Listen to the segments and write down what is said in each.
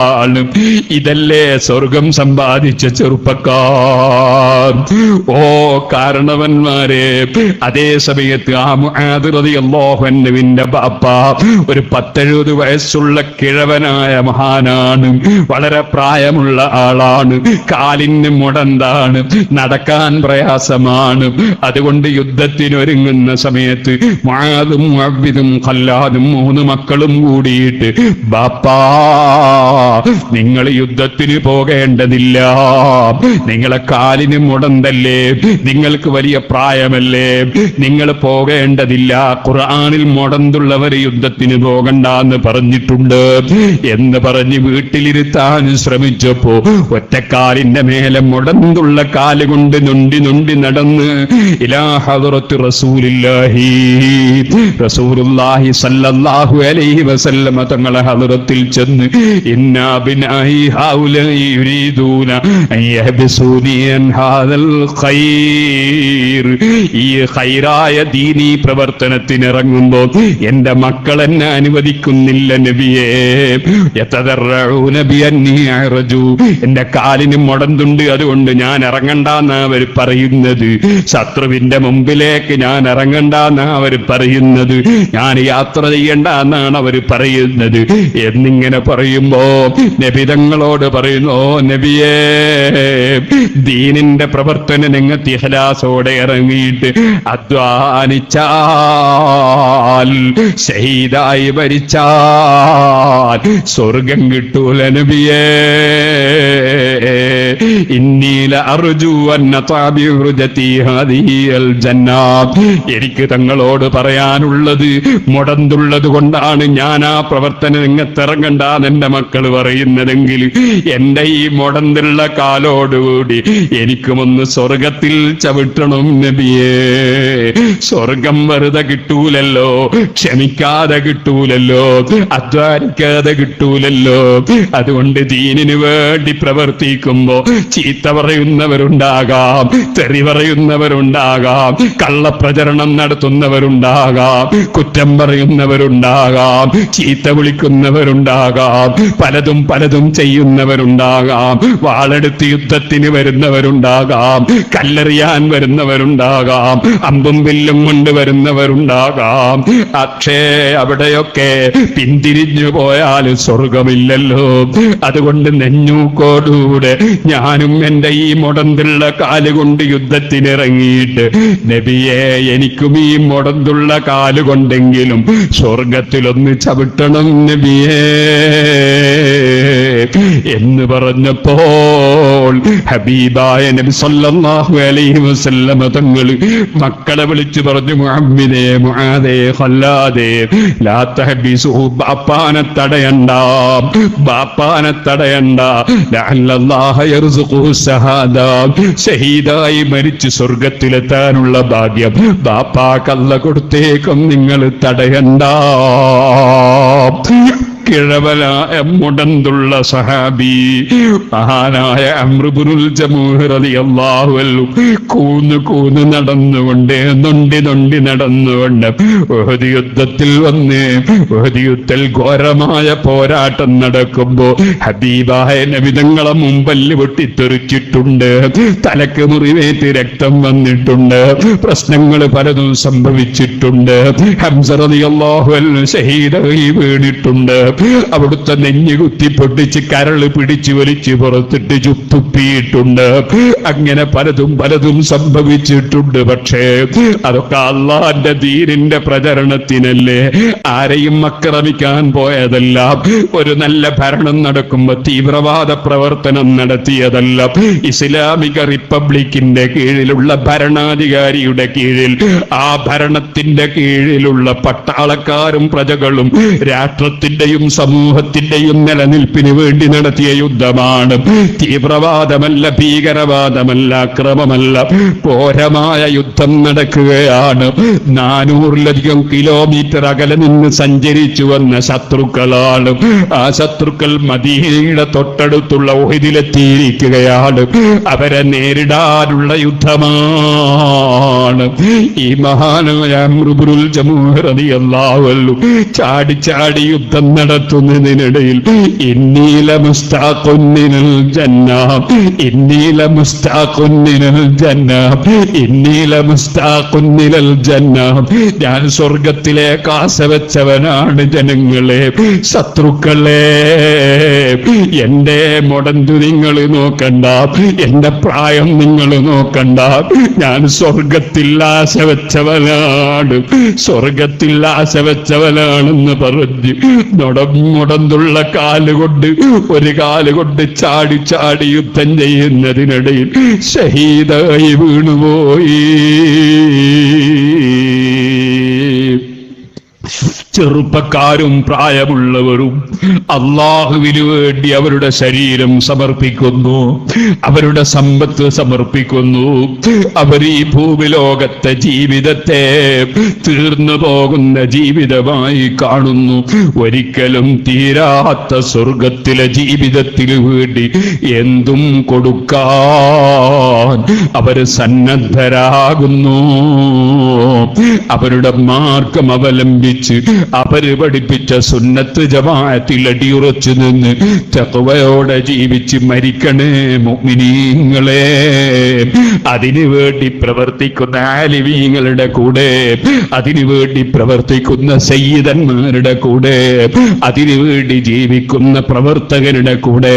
ആണ് ഇതല്ലേ സ്വർഗം സമ്പാദിച്ച ചെറുപ്പക്കാർ. ഓ കാരണവന്മാരെ അതേ സമയത്ത് ആ മുആദിറിയാഹുവിന്റെ ബാപ്പ ഒരു പത്തെഴുപത് വയസ്സുള്ള കിഴവനായ മഹാനാണ്. വളരെ പ്രായമുള്ള ആളാണ്. കാലിന് മുടന്താണ്. നടക്കാൻ പ്രയാസമാണ്. അതുകൊണ്ട് യുദ്ധത്തിനൊരുങ്ങുന്ന സമയത്ത് മാതും അവിതും കല്ലാതും മൂന്ന് മക്കളും കൂടിയിട്ട് ബാപ്പാ നിങ്ങൾ യുദ്ധത്തിന് പോകേണ്ടതില്ല. നിങ്ങളെ കാലിന് മുടന്തല്ലേ? നിങ്ങൾക്ക് വലിയ പ്രായമല്ലേ? നിങ്ങൾ പോകേണ്ടതില്ല. ഖുർആനിൽ മുടന്തുള്ളവർ യുദ്ധത്തിന് പോകണ്ട എന്ന് പറഞ്ഞിട്ടുണ്ട്. എന്ന് പറഞ്ഞ് വീട്ടിലിരുത്താൻ ശ്രമിച്ചപ്പോ ഒറ്റക്കാലിന്റെ മേലെ മുടന്തുള്ള കാൽ കൊണ്ട് നൊണ്ടി നൊണ്ടി നടന്ന് ഇലാ ഹദറത്ത് റസൂലില്ലാഹി. റസൂലുള്ളാഹി സല്ലല്ലാഹു അലൈഹി വസല്ലമ തങ്ങളെ ഹദുറത്തിൽ ചെന്ന് ഇന്നാ ഹാദൽ ഖൈർ. ഈ ഖൈറായ ദീനീ പ്രവർത്തനത്തിന് ഇറങ്ങുമ്പോൾ എന്റെ മക്കൾ എന്നെ അനുവദിക്കുന്നില്ല എന്റെ കാലിന് മുടന്തുണ്ട് അതുകൊണ്ട് ഞാൻ ഇറങ്ങണ്ടെന്ന് അവർ പറയുന്നത്. ശത്രുവിന്റെ മുമ്പിലേക്ക് ഞാൻ ഇറങ്ങണ്ടെന്ന് അവർ പറയുന്നത്. ഞാൻ യാത്ര ചെയ്യണ്ട എന്നാണ് അവർ പറയുന്നത്. എന്നിങ്ങനെ പറയുമ്പോ നബിതങ്ങളോട് പറയുന്നു ഓ നബിയേ ദീനിന്റെ പ്രവർത്തനം നിങ്ങൾ തിഹലാസോടെ ഇറങ്ങിയിട്ട് അധ്വാനിച്ചാൽ ഷഹീദായി മരിച്ചാൽ സ്വർഗം കിട്ടൂല നബിയേ. ഇന്നീല അർജു അന്ന എനിക്ക് തങ്ങളോട് പറയാനുള്ളത് മുടന്തുള്ളത് കൊണ്ടാണ് ഞാൻ ആ പ്രവർത്തനം രംഗത്തിറങ്ങണ്ടെന്ന് എന്റെ മക്കൾ പറയുന്നതെങ്കിൽ എന്റെ ഈ മുടന്തുള്ള കാലോടുകൂടി എനിക്കുമൊന്ന് സ്വർഗത്തിൽ ചവിട്ടണം നബിയേ. സ്വർഗം വെറുതെ കിട്ടൂലല്ലോ ക്ഷമിക്കാതെ കിട്ടൂലല്ലോ അധ്വാനിക്കാതെ കിട്ടൂലല്ലോ. അതുകൊണ്ട് ദീനിനു വേണ്ടി പ്രവർത്തിക്കുമ്പോ ചീത്ത പറയുന്നവരുണ്ടാകാം തെറി പറയുന്നവരുണ്ടാകാം കള്ളപ്രചരണം നടത്തുന്നവരുണ്ടാകാം കുറ്റം പറയുന്നവരുണ്ടാകാം ചീത്ത വിളിക്കുന്നവരുണ്ടാകാം പലതും പലതും പലതും ചെയ്യുന്നവരുണ്ടാകാം. വാളെടുത്ത് യുദ്ധത്തിന് വരുന്നവരുണ്ടാകാം. കല്ലെറിയാൻ വരുന്നവരുണ്ടാകാം. അമ്പും വില്ലും കൊണ്ട് വരുന്നവരുണ്ടാകാം. പക്ഷേ അവിടെയൊക്കെ പിന്തിരിഞ്ഞു പോയാൽ സ്വർഗമില്ലല്ലോ അതുകൊണ്ട് നെഞ്ഞൂക്കോടുകൂടെ ഞാനും എന്റെ ഈ മുടന്തുള്ള കാലുകൊണ്ട് യുദ്ധത്തിനിറങ്ങിയിട്ട് നബിയെ എനിക്കും ഈ മുടന്തുള്ള കാലുകൊണ്ടെങ്കിലും സ്വർഗത്തിലൊന്ന് ചവിട്ടണം നബിയേ. എന്ന് പറഞ്ഞപ്പോൾ ഹബീബായ നബി സല്ലല്ലാഹു അലൈഹി വസല്ലമ തങ്ങൾ മക്കളെ വിളിച്ചു പറഞ്ഞു മുഹമ്മദേ മുആദേ ഖല്ലാദേ ലാ തഹബിസു ബാപ്പാനെ തടയണ്ട ബാപ്പാനെ തടയണ്ട ലഅല്ലല്ലാഹ യർസുഖു സഹാദ ഷഹീദായി മരിച്ച് സ്വർഗത്തിലെത്താനുള്ള ഭാഗ്യം ബാപ്പാക്കല്ല കൊടുത്തേക്കും നിങ്ങൾ തടയണ്ട. കിഴവനായ മുടന്തുള്ള സഹാബി മഹാനായ അമൃബുരുൽ അള്ളാഹുവല്ലു കൂന്ന് കൂന്ന് നടന്നുകൊണ്ട് നൊണ്ടി നൊണ്ടി നടന്നുകൊണ്ട് ഓഹദി യുദ്ധത്തിൽ വന്ന് ഓഹദി യുദ്ധത്തിൽ ഘോരമായ പോരാട്ടം നടക്കുമ്പോ ഹബീബായ നബിതങ്ങളെ മുമ്പല്ല് പൊട്ടിത്തെറിച്ചിട്ടുണ്ട് തലക്ക് മുറിവേറ്റ് രക്തം വന്നിട്ടുണ്ട് പ്രശ്നങ്ങൾ പലതും സംഭവിച്ചിട്ടുണ്ട്. ഹംസറിയാഹു ഷഹീദായി വീണിട്ടുണ്ട്. അവിടുത്തെ നെഞ്ഞു കുത്തി പൊട്ടിച്ച് കരൾ പിടിച്ചു വലിച്ച് പുറത്തിട്ട് ചുപ്പുപ്പിയിട്ടുണ്ട് അങ്ങനെ പലതും പലതും സംഭവിച്ചിട്ടുണ്ട്. പക്ഷേ അതൊക്കെ അള്ളാന്റെ ദീനിന്റെ പ്രചരണത്തിനല്ലേ? ആരെയും അക്രമിക്കാൻ പോയതല്ല. ഒരു നല്ല ഭരണം നടക്കുമ്പോ തീവ്രവാദ പ്രവർത്തനം നടത്തിയതല്ല. ഇസ്ലാമിക റിപ്പബ്ലിക്കിന്റെ കീഴിലുള്ള ഭരണാധികാരിയുടെ കീഴിൽ ആ ഭരണത്തിന്റെ കീഴിലുള്ള പട്ടാളക്കാരും പ്രജകളും രാഷ്ട്രത്തിന്റെയും സമൂഹത്തിന്റെയും നിലനിൽപ്പിന് വേണ്ടി നടത്തിയ യുദ്ധമാണ്. തീവ്രവാദമല്ല ഭീകരവാദമല്ല അക്രമമല്ല. ഘോരമായ യുദ്ധം നടക്കുകയാണ്. നാനൂറിലധികം കിലോമീറ്റർ അകലെ നിന്ന് സഞ്ചരിച്ചു വന്ന ശത്രുക്കളാണ്. ആ ശത്രുക്കൾ മദീനയുടെ തൊട്ടടുത്തുള്ള ഒഹിതിലെത്തിയിരിക്കുകയാണ് അവരെ നേരിടാനുള്ള യുദ്ധമാണ്. ഈ മഹാനായ മൃബുരുൽ ജമുഹറിയല്ലാവല്ലു ചാടി ചാടി യുദ്ധം നടന്നു. മുസ്താഖുന്നിനൽ ജന്ന ജന്ന ജന്ന. ഞാൻ സ്വർഗത്തിലേക്ക് ആശവച്ചവനാണ് ജനങ്ങളെ ശത്രുക്കളെ. എന്റെ മുടന്തു നിങ്ങൾ നോക്കണ്ട എന്റെ പ്രായം നിങ്ങൾ നോക്കണ്ട. ഞാൻ സ്വർഗത്തിൽ ആശ വെച്ചവനാണ് സ്വർഗത്തിൽ ആശ വെച്ചവനാണെന്ന് പറഞ്ഞു നുടം മുടന്തുള്ള കാലുകൊണ്ട് ഒരു കാലുകൊണ്ട് ചാടി ചാടി യുദ്ധം ചെയ്യുന്നതിനിടയിൽ ഷഹീദായി വീണുപോയി. ചെറുപ്പക്കാരും പ്രായമുള്ളവരും അള്ളാഹുവിന് വേണ്ടി അവരുടെ ശരീരം സമർപ്പിക്കുന്നു അവരുടെ സമ്പത്ത് സമർപ്പിക്കുന്നു. അവർ ഈ ഭൂമിലോകത്തെ ജീവിതത്തെ തീർന്നു പോകുന്ന ജീവിതമായി കാണുന്നു. ഒരിക്കലും തീരാത്ത സ്വർഗത്തിലെ ജീവിതത്തിന് വേണ്ടി എന്തും കൊടുക്കാൻ അവർ സന്നദ്ധരാകുന്നു. അവരുടെ മാർഗം അവലംബിച്ച് അവർ പഠിപ്പിച്ച സുന്നത്ത് ജമാഅത്തിൽ അടിയുറച്ചു നിന്ന് തക്കവയോടെ ജീവിച്ച് മരിക്കണേ മുഅ്മിനീങ്ങളെ അതിനു വേണ്ടി പ്രവർത്തിക്കുന്ന ആലിവീങ്ങളുടെ കൂടെ അതിനു വേണ്ടി പ്രവർത്തിക്കുന്ന സയ്യിദന്മാരുടെ കൂടെ അതിനു വേണ്ടി ജീവിക്കുന്ന പ്രവർത്തകരുടെ കൂടെ.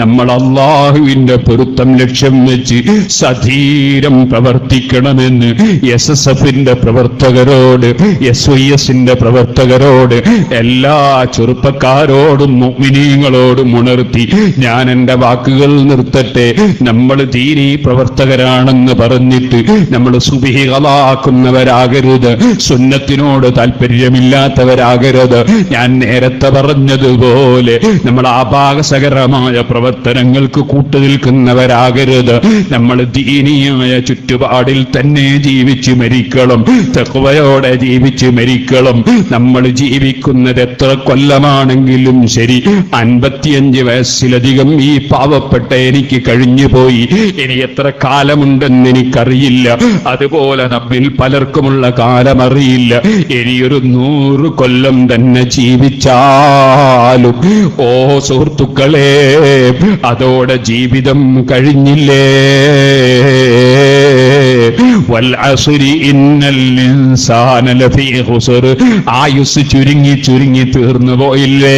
നമ്മൾ അള്ളാഹുവിന്റെ പൊരുത്തം ലക്ഷ്യം വെച്ച് സധീരം പ്രവർത്തിക്കണമെന്ന് എസ് എസ് എഫിന്റെ പ്രവർത്തകരോട് എസ് വൈ എസിന്റെ പ്രവർത്തകരോട് എല്ലാ ചെറുപ്പക്കാരോടും മുഅ്മിനീങ്ങളോടും ഉണർത്തി ഞാൻ എന്റെ വാക്കുകൾ നിർത്തട്ടെ. നമ്മൾ തീരെ പ്രവർത്തകരാണെന്ന് പറഞ്ഞിട്ട് നമ്മൾ സുബിഹികളാക്കുന്നവരാകരുത്. സുന്നത്തിനോട് താല്പര്യമില്ലാത്തവരാകരുത് ഞാൻ നേരത്തെ പറഞ്ഞതുപോലെ നമ്മൾ ആപാകസകരമായ പ്രവർത്തനങ്ങൾക്ക് കൂട്ടു നിൽക്കുന്നവരാകരുത് നമ്മൾ ദീനീയായ ചുറ്റുപാടിൽ തന്നെ ജീവിച്ചു മരിക്കണം. തെക്കുവയോടെ ജീവിച്ചു മരിക്കണം. നമ്മൾ ജീവിക്കുന്നത് എത്ര കൊല്ലമാണെങ്കിലും ശരി. അൻപത്തിയഞ്ച് വയസ്സിലധികം ഈ പാവപ്പെട്ട എനിക്ക് കഴിഞ്ഞു പോയി. ഇനി എത്ര കാലമുണ്ടെന്ന് എനിക്കറിയില്ല. അതുപോലെ നമ്മിൽ പലർക്കുമുള്ള കാലമറിയില്ല. ഇനിയൊരു നൂറ് കൊല്ലം തന്നെ ജീവിച്ചാലും. ഓ സുഹൃത്തുക്കളെ അതോടെ ജീവിതം കഴിഞ്ഞില്ലേ? വൽ അസുരി ഇന്നൽ ഇൻസാന ആ ആയുസ് ചുരുങ്ങി ചുരുങ്ങി തീർന്നു പോയില്ലേ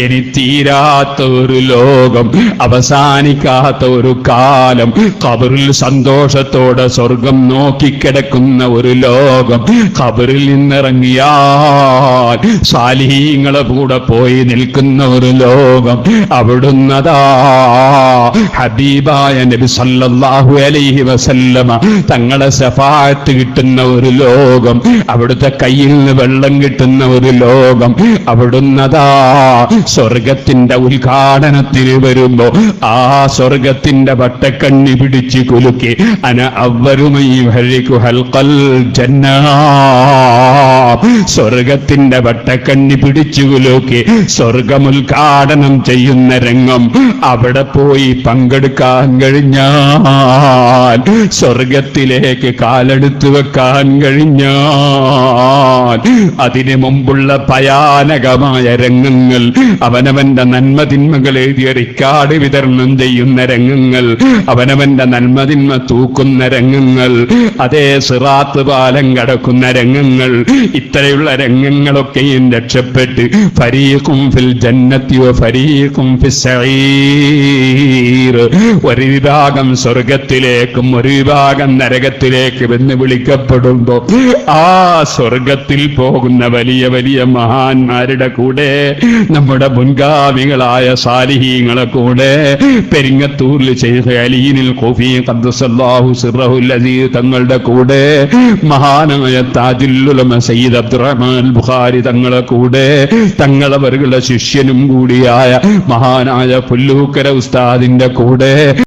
ഇനി തീരാത്ത ഒരു ലോകം അവസാനിക്കാത്ത ഒരു കാലം കബറിൽ സന്തോഷത്തോടെ സ്വർഗം നോക്കിക്കിടക്കുന്ന ഒരു ലോകം കബറിൽ നിന്നിറങ്ങിയാൽ സാലിഹീങ്ങളെ കൂടെ പോയി നിൽക്കുന്ന ഒരു ലോകം അവിടുന്നതാ ഹബീബായ നബി സല്ലല്ലാഹു അലൈഹി വസല്ലമ തങ്ങളെ സഫാത്ത് കിട്ടുന്ന ഒരു ലോകം അവിടുത്തെ കയ്യിൽ നിന്ന് വെള്ളം കിട്ടുന്ന ഒരു ലോകം അവിടുന്നതാ. സ്വർഗത്തിന്റെ ഉദ്ഘാടനത്തിന് വരുമ്പോ ആ സ്വർഗത്തിന്റെ വട്ടക്കണ്ണി പിടിച്ച് കുലുക്കി അന അവരുമായി ഹൽക്കൽ ജന്ന. സ്വർഗത്തിന്റെ വട്ടക്കണ്ണി പിടിച്ചു കുലുക്കി സ്വർഗമുദ്ഘാടനം ചെയ്യുന്ന രംഗം അവിടെ പോയി പങ്കെടുക്കാൻ കഴിഞ്ഞാൽ സ്വർഗത്തിലേക്ക് കാലെടുത്തു വെക്കാൻ കഴിഞ്ഞാൽ അതിനു മുമ്പുള്ള ഭയാനകമായ രംഗങ്ങൾ അവനവന്റെ നന്മതിന്മകൾ എഴുതിയ റിക്കാർഡ് വിതരണം ചെയ്യുന്ന രംഗങ്ങൾ അവനവന്റെ നന്മതിന്മ തൂക്കുന്ന രംഗങ്ങൾ അതേ സിറാത്ത് പാലം കടക്കുന്ന രംഗങ്ങൾ ഇത്രയുള്ള രംഗങ്ങളൊക്കെയും രക്ഷപ്പെട്ട് ഫരീഖും ഫിൽ ജന്നത്തി വ ഫരീഖും ഒരു വിഭാഗം സ്വർഗത്തിലേക്കും ഒരു വിഭാഗം നരകത്തിലേക്കും എന്ന് വിളിക്കപ്പെടുമ്പോ ആ സ്വർഗത്തിൽ പോകുന്ന വലിയ വലിയ മഹാന്മാരുടെ കൂടെ നമ്മുടെ മുൻഗാമികളായ സാലിഹീങ്ങളെ കൂടെ പെരിങ്ങത്തൂരിൽ ചെയ്ത അലീനിൽ കോഫി ഖദ്ദസല്ലാഹു സിറഹുൽ അസീസ് തങ്ങളുടെ കൂടെ മഹാനായ താജുല്ലുലമ സയ്യിദ് അബ്ദുറഹ്മാൻ ബുഖാരി തങ്ങളെ കൂടെ തങ്ങളവരുടെ ശിഷ്യനും കൂടിയായ മഹാനായ പുല്ലൂക്കര ഉസ്താദിന്റെ കൂടെ